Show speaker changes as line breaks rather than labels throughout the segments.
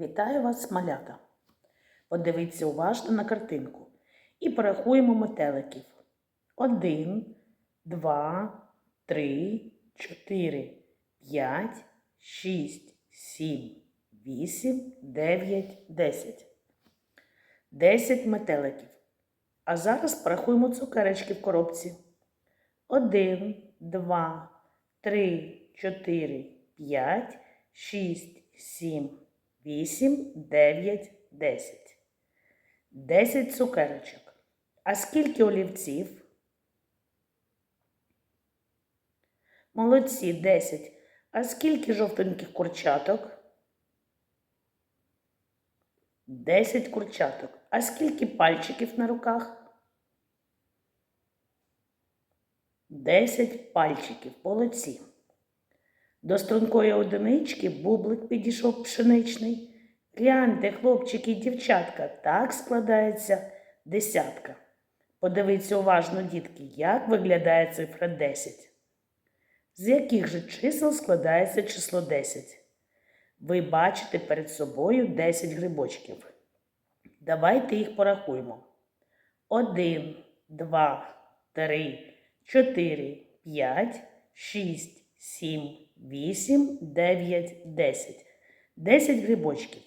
Вітаю вас, малята! Подивіться уважно на картинку і порахуємо метеликів. Один, два, три, чотири, п'ять, шість, сім, вісім, дев'ять, десять. Десять метеликів. А зараз порахуємо цукерочки в коробці. Один, два, три, чотири, п'ять, шість, сім, вісім, дев'ять, десять. Десять цукерочок. А скільки олівців? Молодці, десять. А скільки жовтеньких курчаток? Десять курчаток. А скільки пальчиків на руках? Десять пальчиків. Молодці. До стрункої одинички бублик підійшов пшеничний. Гляньте, хлопчики і дівчатка, так складається десятка. Подивіться уважно, дітки, як виглядає цифра 10. З яких же чисел складається число 10? Ви бачите перед собою 10 грибочків. Давайте їх порахуємо. 1, 2, 3, 4, 5, 6, 7, 8, 9, 10. 10 грибочків.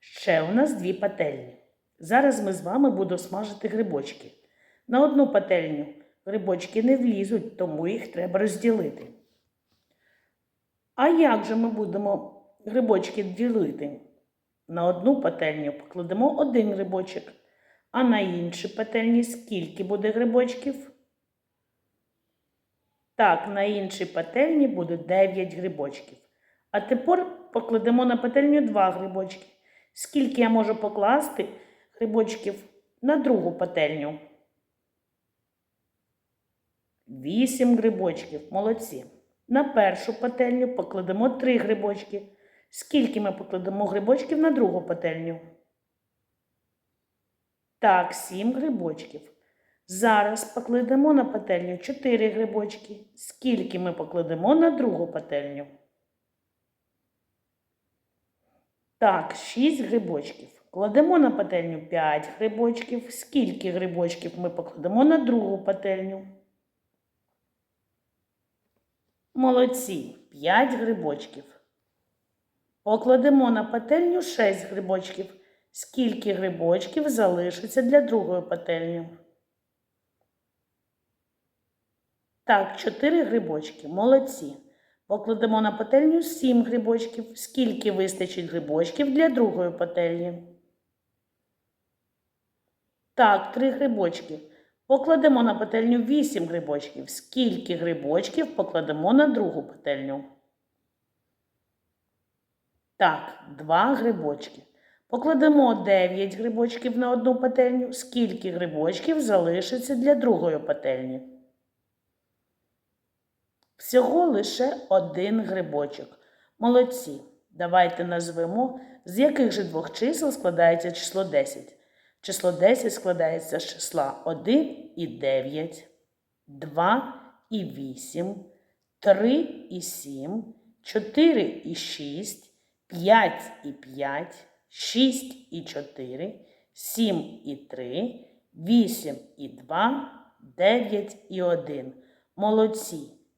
Ще у нас дві пательні. Зараз ми з вами будемо смажити грибочки. На одну пательню грибочки не влізуть, тому їх треба розділити. А як же ми будемо грибочки ділити? На одну пательню покладемо один грибочок, а на інші пательні скільки буде грибочків? Так, на іншій пательні буде 9 грибочків. А тепер покладемо на пательню 2 грибочки. Скільки я можу покласти грибочків на другу пательню? 8 грибочків. Молодці. На першу пательню покладемо 3 грибочки. Скільки ми покладемо грибочків на другу пательню? Так, 7 грибочків. Зараз покладемо на пательню 4 грибочки. Скільки ми покладемо на другу пательню? Так, 6 грибочків. Кладемо на пательню 5 грибочків. Скільки грибочків ми покладемо на другу пательню? Молодці, 5 грибочків. Покладемо на пательню 6 грибочків. Скільки грибочків залишиться для другої пательні? Так, 4 грибочки. Молодці. Покладемо на пательню 7 грибочків. Скільки вистачить грибочків для другої пательні? Так, 3 грибочки. Покладемо на пательню 8 грибочків. Скільки грибочків покладемо на другу пательню? Так, 2 грибочки. Покладемо 9 грибочків на одну пательню. Скільки грибочків залишиться для другої пательні? Всього лише один грибочок. Молодці. Давайте назвемо, з яких же двох чисел складається число 10. Число 10 складається з числа 1 і 9, 2 і 8, 3 і 7, 4 і 6, 5 і 5, 6 і 4, 7 і 3, 8 і 2, 9 і 1. Молодці!